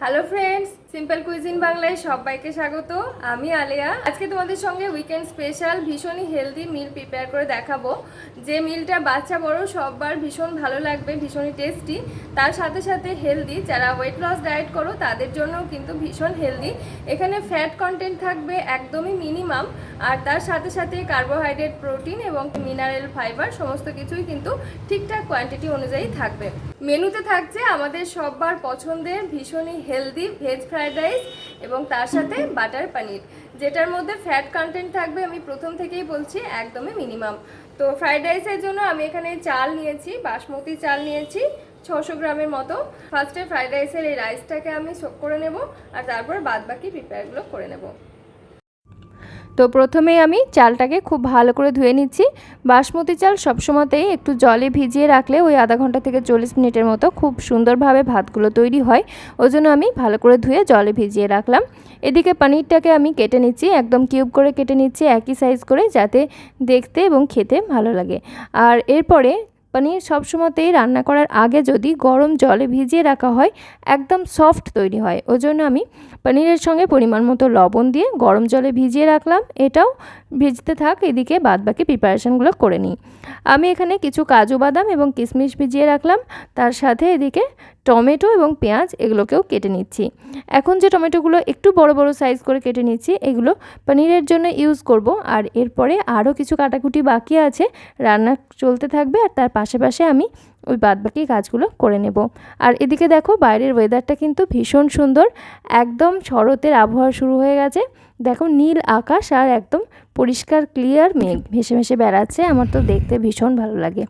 Hello friends simple cuisine বাংলায় সবাইকে স্বাগত। আমি আলিয়া। আজকে তোমাদের সঙ্গে উইকেন্ড স্পেশাল ভীষণই হেলদি মিল প্রিপেয়ার করে দেখাবো। যে মিলটা বাচ্চা, বড় সববার ভীষণ ভালো লাগবে, ভীষণই টেস্টি তার সাথে সাথে হেলদি যারা ওয়েট লস ডায়েট করো, তাদের জন্যও কিন্তু ভীষণ হেলদি এখানে ফ্যাট কন্টেন্ট থাকবে একদমই মিনিমাম আর তার সাথে সাথে কার্বোহাইড্রেট প্রোটিন এবং মিনারেল ফাইবার সমস্ত কিছুই কিন্তু ঠিকঠাক কোয়ান্টিটি অনুযায়ী থাকবে। মেনুতে থাকছে আমাদের সববার পছন্দের ভীষণই হেলদি ভেজ ফ্রাইড রাইস এবং তার সাথে বাটার পানির, যেটার মধ্যে ফ্যাট কন্টেন্ট থাকবে আমি প্রথম থেকেই বলছি একদমই মিনিমাম তো ফ্রায়েড রাইসের জন্য আমি এখানে চাল নিয়েছি, বাসমতি চাল নিয়েছি, ছশো গ্রামের মতো। ফার্স্টে ফ্রায়েড রাইসের এই রাইসটাকে আমি সোক করে নেব আর তারপর বাদ বাকি প্রিপেয়ারগুলো করে নেব। তো প্রথমেই আমি চালটাকে খুব ভালো করে ধুয়ে নিচ্ছি। বাসমতি চাল সবসময়তেই একটু জলে ভিজিয়ে রাখলে ওই আধা ঘণ্টা থেকে চল্লিশ মিনিটের মতো খুব সুন্দরভাবে ভাতগুলো তৈরি হয়। ওই জন্য আমি ভালো করে ধুয়ে জলে ভিজিয়ে রাখলাম। এদিকে পনিরটাকে আমি কেটে নিচ্ছি, একদম কিউব করে কেটে নিচ্ছি, একই সাইজ করে যাতে দেখতে এবং খেতে ভালো লাগে। আর এরপরে পনির সবসময়তেই রান্না করার আগে যদি গরম জলে ভিজিয়ে রাখা হয়, একদম সফট তৈরি হয়। ওই জন্য আমি পনিরের সঙ্গে পরিমাণ মতো লবণ দিয়ে গরম জলে ভিজিয়ে রাখলাম। এটাও ভিজতে থাক, এদিকে বাদবাকি প্রিপারেশানগুলো করে নিই। আমি এখানে কিছু কাজু বাদাম এবং কিশমিশ ভিজিয়ে রাখলাম। তার সাথে এদিকে টমেটো এবং পেঁয়াজ এগুলোকেও কেটে নিচ্ছি। এখন যে টমেটোগুলো একটু বড় বড় সাইজ করে কেটে নিচ্ছি, এগুলো পনিরের জন্য ইউজ করব। আর এরপরে আরও কিছু কাটাকুটি বাকি আছে, রান্না চলতে থাকবে আর তার পাশে আমি ওই বাদবাকি কাজগুলো করে নেব। আর এদিকে দেখো বাইরের ওয়েদারটা কিন্তু ভীষণ সুন্দর, একদম শরতের আবহাওয়া শুরু হয়ে গেছে। দেখো নীল আকাশ আর একদম পরিষ্কার ক্লিয়ার মেঘ ভেসে ভেসে বেড়াচ্ছে, আমার তো দেখতে ভীষণ ভালো লাগে।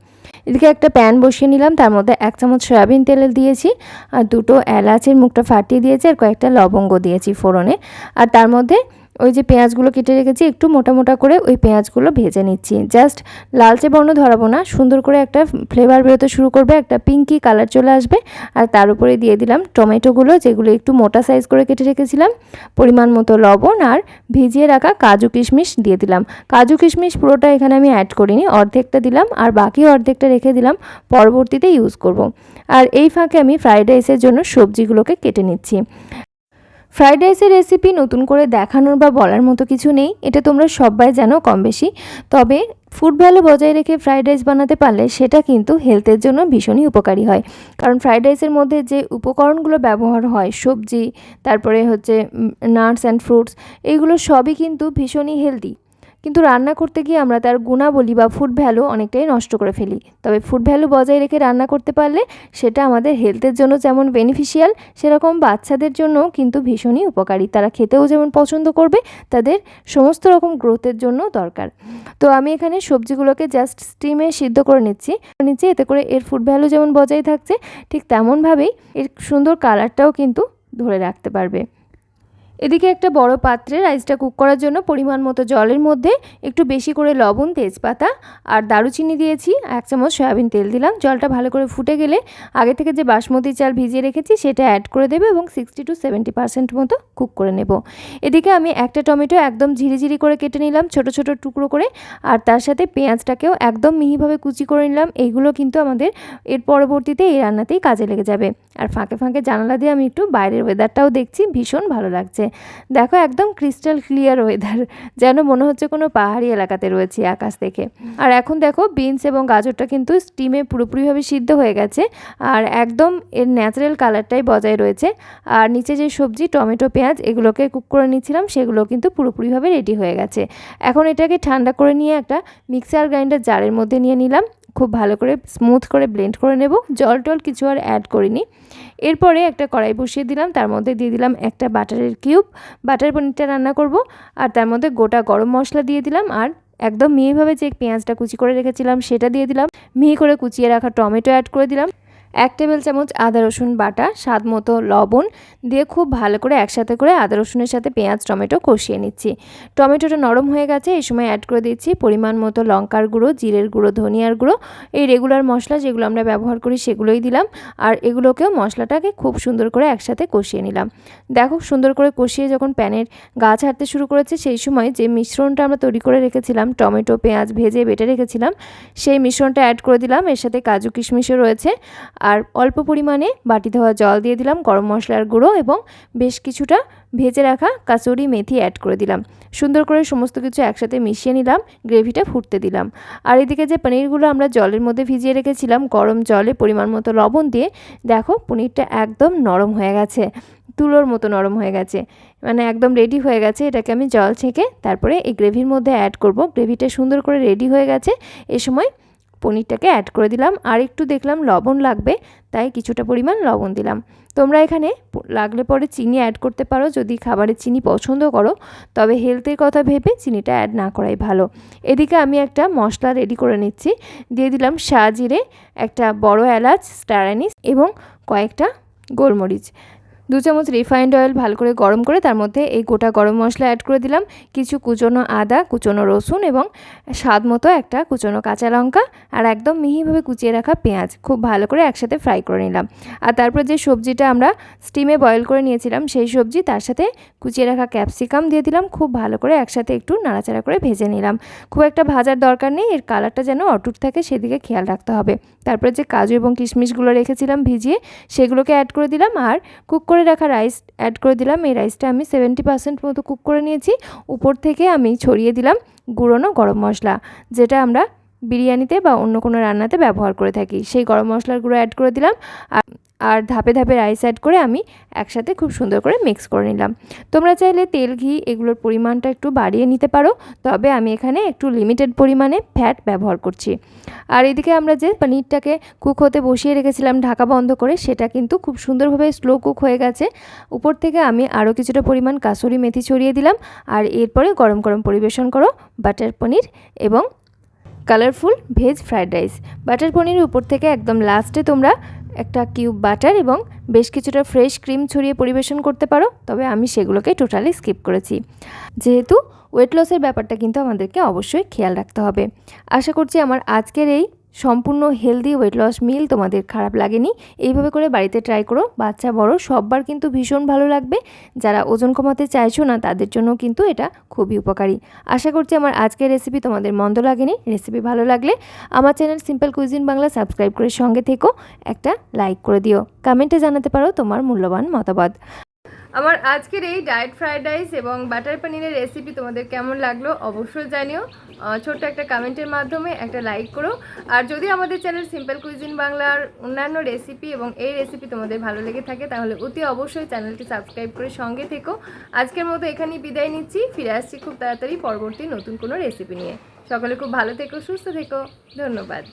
এদিকে একটা প্যান বসিয়ে নিলাম, তার মধ্যে এক চামচ সয়াবিন তেল দিয়েছি, আর দুটো এলাচের মুখটা ফাটিয়ে দিয়েছি, আর কয়েকটা লবঙ্গ দিয়েছি ফোড়নে, আর তার মধ্যে ওই যে পেঁয়াজগুলো কেটে রেখেছি, একটু মোটা মোটা করে ওই পেঁয়াজগুলো ভেজে নিচ্ছি। জাস্ট লালচে বর্ণ ধরাবো না, সুন্দর করে একটা ফ্লেভার বেরোতে শুরু করবে, একটা পিঙ্কি কালার চলে আসবে। আর তার উপরে দিয়ে দিলাম টমেটোগুলো, যেগুলো একটু মোটা সাইজ করে কেটে রেখেছিলাম, পরিমাণ মতো লবণ আর ভিজিয়ে রাখা কাজু কিশমিশ দিয়ে দিলাম। কাজু কিশমিশ পুরোটা এখানে আমি অ্যাড করিনি, অর্ধেকটা দিলাম আর বাকি অর্ধেকটা রেখে দিলাম, পরবর্তীতে ইউজ করব। আর এই ফাঁকে আমি ফ্রাইড রাইসের জন্য সবজিগুলোকে কেটে নিচ্ছি। ফ্রাইড রাইসের রেসিপি নতুন করে দেখানোর বা বলার মতো কিছু নেই, এটা তোমরা সবাই জানো কম বেশি। তবে ফুড ভ্যালু বজায় রেখে ফ্রাইড রাইস বানাতে পারলে সেটা কিন্তু হেলথের জন্য ভীষণই উপকারী হয়। কারণ ফ্রাইড রাইসের মধ্যে যে উপকরণগুলো ব্যবহার হয়, সবজি, তারপরে হচ্ছে নাটস অ্যান্ড ফ্রুটস এইগুলো সবই কিন্তু ভীষণই হেলদি কিন্তু রান্না করতে গিয়ে আমরা তার গুণাবলী বা ফুড ভ্যালু অনেকটাই নষ্ট করে ফেলি। তবে ফুড ভ্যালু বজায় রেখে রান্না করতে পারলে সেটা আমাদের হেলথের জন্য যেমন বেনিফিশিয়াল সেরকম বাচ্চাদের জন্য কিন্তু ভীষণই উপকারী। তারা খেতেও যেমন পছন্দ করবে, তাদের সমস্ত রকম গ্রোথের জন্য দরকার। তো আমি এখানে সবজিগুলোকে জাস্ট স্টিমে সিদ্ধ করে নিচ্ছি। নিচ্ছি, এতে করে এর ফুড ভ্যালু যেমন বজায় থাকছে, ঠিক তেমনভাবেই এর সুন্দর কালারটাও কিন্তু ধরে রাখতে পারবে। এদিকে একটা বড় পাত্রে রাইসটা কুক করার জন্য পরিমাণ মতো জলের মধ্যে একটু বেশি করে লবণ, তেজপাতা আর দারুচিনি দিয়েছি, এক চামচ সয়াবিন তেল দিলাম। জলটা ভালো করে ফুটে গেলে আগে থেকে যে বাসমতি চাল ভিজিয়ে রেখেছি সেটা অ্যাড করে দেবে এবং সিক্সটি টু সেভেন্টি পার্সেন্ট মতো কুক করে নেব। এদিকে আমি একটা টমেটো একদম ঝিরিঝিরি করে কেটে নিলাম, ছোট ছোট টুকরো করে আর তার সাথে পেঁয়াজটাকেও একদম মিহিভাবে কুচি করে নিলাম। এইগুলো কিন্তু আমাদের এর পরবর্তীতে এই রান্নাতেই কাজে লেগে যাবে। আর ফাঁকে ফাঁকে জানালা দিয়ে আমি একটু বাইরের ওয়েদারটাও দেখছি, ভীষণ ভালো লাগছে। দেখো একদম ক্রিস্টাল ক্লিয়ার ওয়েদার যেন মনে হচ্ছে কোনো পাহাড়ি এলাকাতে রয়েছে আকাশ থেকে আর এখন দেখো বিনস এবং গাজরটা কিন্তু স্টিমে পুরোপুরিভাবে সিদ্ধ হয়ে গেছে, আর একদম এর ন্যাচারাল কালারটাই বজায় রয়েছে। আর নিচে যে সবজি, টমেটো, পেঁয়াজ, এগুলোকে কুক করে নিচ্ছিলাম সেগুলো কিন্তু পুরোপুরিভাবে রেডি হয়ে গেছে। এখন এটাকে ঠান্ডা করে নিয়ে একটা মিক্সার গ্রাইন্ডার জারের মধ্যে নিয়ে নিলাম। খুব ভালো করে স্মুথ করে ব্লেন্ড করে নেব। জল টল কিছু আর অ্যাড করিনি। এরপরে একটা কড়াই বসিয়ে দিলাম। তার মধ্যে দিয়ে দিলাম একটা বাটারের কিউব বাটার পনিরটা রান্না করব। আর তার মধ্যে গোটা গরম মশলা দিয়ে দিলাম। আর একদম মিহিভাবে যে পেঁয়াজটা কুচি করে রেখেছিলাম, সেটা দিয়ে দিলাম। মিহি করে কুচিয়ে রাখা টমেটো অ্যাড করে দিলাম। এক টেবিল চামচ আদা, রসুন বাটা, স্বাদ মতো লবণ দিয়ে খুব ভালো করে একসাথে করে আদা, রসুনের সাথে পেঁয়াজ, টমেটো কষিয়ে নিচ্ছি। টমেটোটা নরম হয়ে গেছে, এই সময় অ্যাড করে দিচ্ছি পরিমাণ মতো লঙ্কার গুঁড়ো, জিরের গুঁড়ো, ধনিয়ার গুঁড়ো। এই রেগুলার মশলা যেগুলো আমরা ব্যবহার করি সেগুলোই দিলাম আর এগুলোকেও মশলাটাকে খুব সুন্দর করে একসাথে কষিয়ে নিলাম। দেখো সুন্দর করে কষিয়ে যখন প্যানের গা ছাড়তে শুরু করেছে, সেই সময় যে মিশ্রণটা আমরা তৈরি করে রেখেছিলাম, টমেটো, পেঁয়াজ ভেজে বেটে রেখেছিলাম, সেই মিশ্রণটা অ্যাড করে দিলাম। এর সাথে কাজু কিশমিশও রয়েছে। আর অল্প পরিমাণে বাটি ধোয়া জল দিয়ে দিলাম, গরম মশলার গুঁড়ো এবং বেশ কিছুটা ভেজে রাখা কাসুরি মেথি অ্যাড করে দিলাম। সুন্দর করে সমস্ত কিছু একসাথে মিশিয়ে নিলাম, গ্রেভিটা ফুটতে দিলাম। আর এদিকে যে পনিরগুলো আমরা জলের মধ্যে ভিজিয়ে রেখেছিলাম, গরম জলে পরিমাণ মতো লবণ দিয়ে, দেখো পনিরটা একদম নরম হয়ে গেছে, তুলোর মতো নরম হয়ে গেছে মানে একদম রেডি হয়ে গেছে। এটাকে আমি জল ছেঁকে তারপরে এই গ্রেভির মধ্যে অ্যাড করব। গ্রেভিটা সুন্দর করে রেডি হয়ে গেছে, এ সময় পনিরটাকে অ্যাড করে দিলাম। আর একটু দেখলাম লবণ লাগবে, তাই কিছুটা পরিমাণ লবণ দিলাম। তোমরা এখানে লাগলে পরে চিনি অ্যাড করতে পারো। যদি খাবারে চিনি পছন্দ করো, তবে হেলথের কথা ভেবে চিনিটা অ্যাড না করাই ভালো। এদিকে আমি একটা মশলা রেডি করে নিচ্ছি। দিয়ে দিলাম জিরে একটা বড় এলাচ স্টার অ্যানিস এবং কয়েকটা গোলমরিচ। দু চামচ রিফাইন্ড অয়েল ভালো করে গরম করে তার মধ্যে এই গোটা গরম মশলা অ্যাড করে দিলাম। কিছু কুচনো আদা, কুচনো রসুন এবং স্বাদ মতো একটা কুচনো কাঁচা লঙ্কা আর একদম মিহিভাবে কুচিয়ে রাখা পেঁয়াজ খুব ভালো করে একসাথে ফ্রাই করে নিলাম। আর তারপর যে সবজিটা আমরা স্টিমে বয়েল করে নিয়েছিলাম সেই সবজি তার সাথে কুচিয়ে রাখা ক্যাপসিকাম দিয়ে দিলাম, খুব ভালো করে একসাথে একটু নাড়াচাড়া করে ভেজে নিলাম। খুব একটা ভাজার দরকার নেই, এর কালারটা যেন অটুট থাকে সেদিকে খেয়াল রাখতে হবে। তারপরে যে কাজু এবং কিশমিশগুলো রেখেছিলাম ভিজিয়ে সেগুলোকে অ্যাড করে দিলাম আর কুক করে রাখা রাইস অ্যাড করে দিলাম। এই রাইসটা আমি সেভেন্টি পার্সেন্ট মতো কুক করে নিয়েছি। উপর থেকে আমি ছড়িয়ে দিলাম গুঁড়োনো গরম মশলা, যেটা আমরা বিরিয়ানিতে বা অন্য কোনো রান্নাতে ব্যবহার করে থাকি। সেই গরম মশলার গুঁড়ো অ্যাড করে দিলাম। আর আর ধাপে ধাপে রাইস অ্যাড করে আমি একসাথে খুব সুন্দর করে মিক্স করে নিলাম। তোমরা চাইলে তেল, ঘি এগুলোর পরিমাণটা একটু বাড়িয়ে নিতে পারো, তবে আমি এখানে একটু লিমিটেড পরিমাণে ফ্যাট ব্যবহার করছি। আর এদিকে আমরা যে পনিরটাকে কুক হতে বসিয়ে রেখেছিলাম, ঢাকা বন্ধ করে, সেটা কিন্তু খুব সুন্দরভাবে স্লো কুক হয়ে গেছে। উপর থেকে আমি আরও কিছুটা পরিমাণ কাসুরি মেথি ছড়িয়ে দিলাম, আর এরপরে গরম গরম পরিবেশন করো বাটার পনির এবং colourful veg fried rice butter পনিরের উপর থেকে একদম লাস্টে তোমরা একটা কিউব বাটার এবং বেশ কিছুটা ফ্রেশ ক্রিম ছড়িয়ে পরিবেশন করতে পারো, তবে আমি সেগুলোকে টোটালি স্কিপ করেছি। যেহেতু ওয়েট লসের ব্যাপারটা কিন্তু আমাদেরকে অবশ্যই খেয়াল রাখতে হবে। আশা করছি আমার আজকের এই সম্পূর্ণ হেলদি ওয়েট লস মিল তোমাদের খারাপ লাগেনি, এইভাবে করে বাড়িতে ট্রাই করো। বাচ্চা, বড়, সববার কিন্তু ভীষণ ভালো লাগবে। যারা ওজন কমাতে চাইছো না, তাদের জন্য কিন্তু এটা খুবই উপকারী। আশা করছি আমার আজকের রেসিপি তোমাদের মন্দ লাগেনি। রেসিপি ভালো লাগলে আমার channel simple cuisine Bangla subscribe করে সঙ্গে থেকো। একটা লাইক করে দিও। কমেন্টে জানাতে পারো তোমার মূল্যবান মতামত। আমার আজকের এই ডায়েট ফ্রাইড রাইস এবং বাটার পানিরের রেসিপি তোমাদের কেমন লাগল অবশ্যই জানিও। ছোট্ট একটা কমেন্টের মাধ্যমে একটা লাইক করো। আর যদি আমাদের চ্যানেল সিম্পল কুইজিন বাংলার অন্যান্য রেসিপি এবং এই রেসিপি তোমাদের ভালো লেগে থাকে, তাহলে অতি অবশ্যই চ্যানেলটি সাবস্ক্রাইব করে সঙ্গে থেকো। আজকের মতো এখানেই বিদায় নিচ্ছি। ফিরে আসছি খুব তাড়াতাড়ি পরবর্তী নতুন কোনো রেসিপি নিয়ে। সকলে খুব ভালো থেকো, সুস্থ থেকো। ধন্যবাদ।